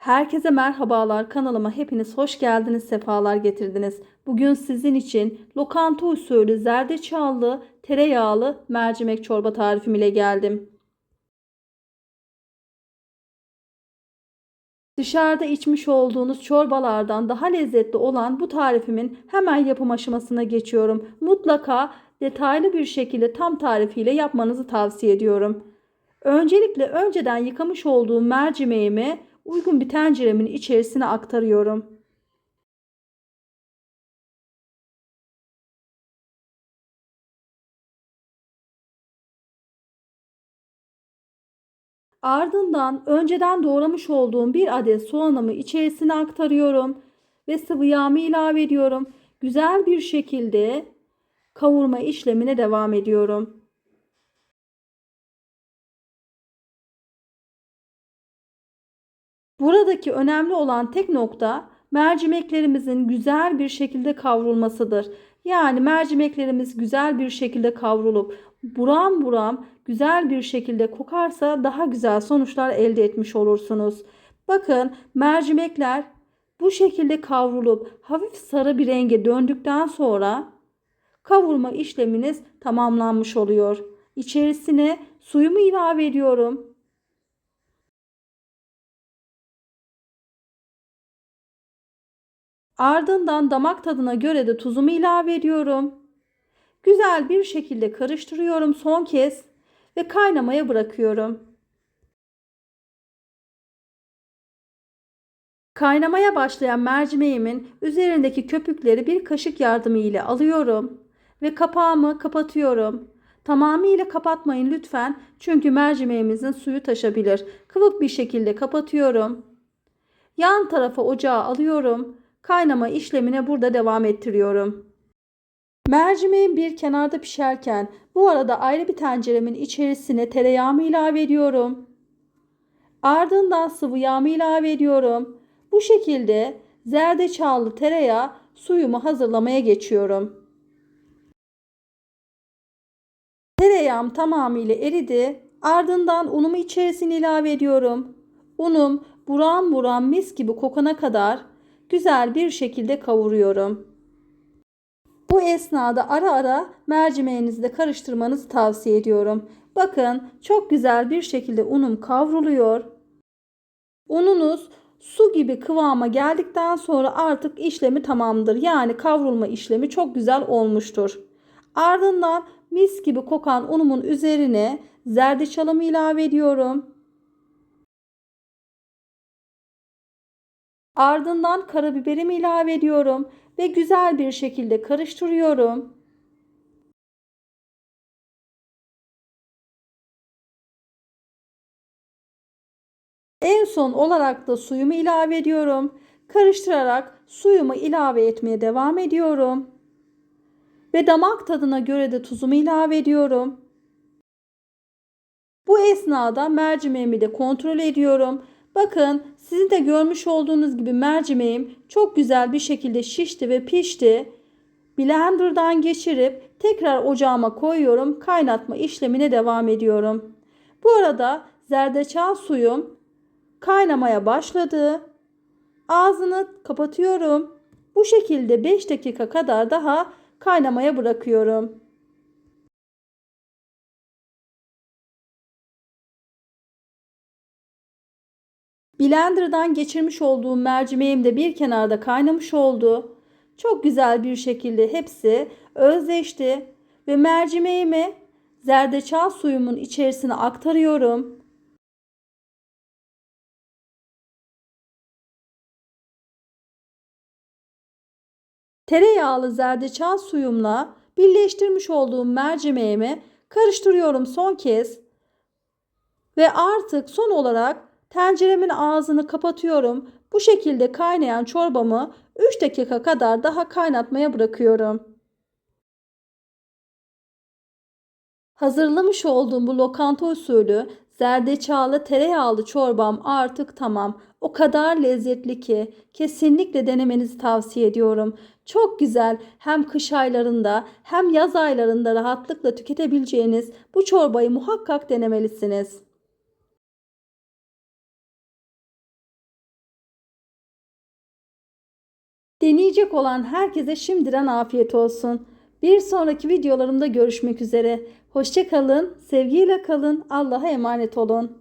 Herkese merhabalar kanalıma hepiniz hoş geldiniz sefalar getirdiniz. Bugün sizin için lokanta usulü zerdeçallı tereyağlı mercimek çorba tarifim ile geldim. Dışarıda içmiş olduğunuz çorbalardan daha lezzetli olan bu tarifimin hemen yapım aşamasına geçiyorum. Mutlaka detaylı bir şekilde tam tarifiyle yapmanızı tavsiye ediyorum. Öncelikle önceden yıkamış olduğum mercimeğimi uygun bir tenceremin içerisine aktarıyorum. Ardından önceden doğramış olduğum bir adet soğanımı içerisine aktarıyorum ve sıvı yağımı ilave ediyorum. Güzel bir şekilde kavurma işlemine devam ediyorum. Buradaki önemli olan tek nokta mercimeklerimizin güzel bir şekilde kavrulmasıdır. Yani mercimeklerimiz güzel bir şekilde kavrulup buram buram güzel bir şekilde kokarsa daha güzel sonuçlar elde etmiş olursunuz. Bakın mercimekler bu şekilde kavrulup hafif sarı bir renge döndükten sonra kavurma işleminiz tamamlanmış oluyor. İçerisine suyumu ilave ediyorum. Ardından damak tadına göre de tuzumu ilave ediyorum. Güzel bir şekilde karıştırıyorum son kez ve kaynamaya bırakıyorum. Kaynamaya başlayan mercimeğimin üzerindeki köpükleri bir kaşık yardımı ile alıyorum ve kapağımı kapatıyorum. Tamamıyla kapatmayın lütfen çünkü mercimeğimizin suyu taşabilir. Kıvık bir şekilde kapatıyorum. Yan tarafa ocağı alıyorum Kaynama işlemine burada devam ettiriyorum. Mercimeğim bir kenarda pişerken bu arada ayrı bir tenceremin içerisine tereyağımı ilave ediyorum. Ardından sıvı yağımı ilave ediyorum. Bu şekilde zerdeçallı tereyağı suyumu hazırlamaya geçiyorum. Tereyağım tamamıyla eridi. Ardından unumu içerisine ilave ediyorum. Unum buram buram mis gibi kokana kadar güzel bir şekilde kavuruyorum. Bu esnada ara ara mercimeğinizi de karıştırmanızı tavsiye ediyorum. Bakın çok güzel bir şekilde unum kavruluyor. Ununuz su gibi kıvama geldikten sonra artık işlemi tamamdır. Yani kavrulma işlemi çok güzel olmuştur. Ardından mis gibi kokan unumun üzerine zerdeçalımı ilave ediyorum. Ardından karabiberimi ilave ediyorum ve güzel bir şekilde karıştırıyorum. En son olarak da suyumu ilave ediyorum. Karıştırarak suyumu ilave etmeye devam ediyorum. Ve damak tadına göre de tuzumu ilave ediyorum. Bu esnada mercimeğimi de kontrol ediyorum. Bakın sizin de görmüş olduğunuz gibi mercimeğim çok güzel bir şekilde şişti ve pişti. Blender'dan geçirip tekrar ocağıma koyuyorum. Kaynatma işlemine devam ediyorum. Bu arada zerdeçal suyum kaynamaya başladı. Ağzını kapatıyorum. Bu şekilde 5 dakika kadar daha kaynamaya bırakıyorum. Blender'dan geçirmiş olduğum mercimeğim de bir kenarda kaynamış oldu. Çok güzel bir şekilde hepsi özleşti ve mercimeğimi zerdeçal suyumun içerisine aktarıyorum. Tereyağlı zerdeçal suyumla birleştirmiş olduğum mercimeğimi karıştırıyorum son kez. Ve artık son olarak Tenceremin ağzını kapatıyorum. Bu şekilde kaynayan çorbamı 3 dakika kadar daha kaynatmaya bırakıyorum. Hazırlamış olduğum bu lokanta usulü zerdeçallı tereyağlı çorbam artık tamam. O kadar lezzetli ki kesinlikle denemenizi tavsiye ediyorum. Çok güzel hem kış aylarında hem yaz aylarında rahatlıkla tüketebileceğiniz bu çorbayı muhakkak denemelisiniz. Deneyecek olan herkese şimdiden afiyet olsun. Bir sonraki videolarımda görüşmek üzere. Hoşça kalın, sevgiyle kalın, Allah'a emanet olun.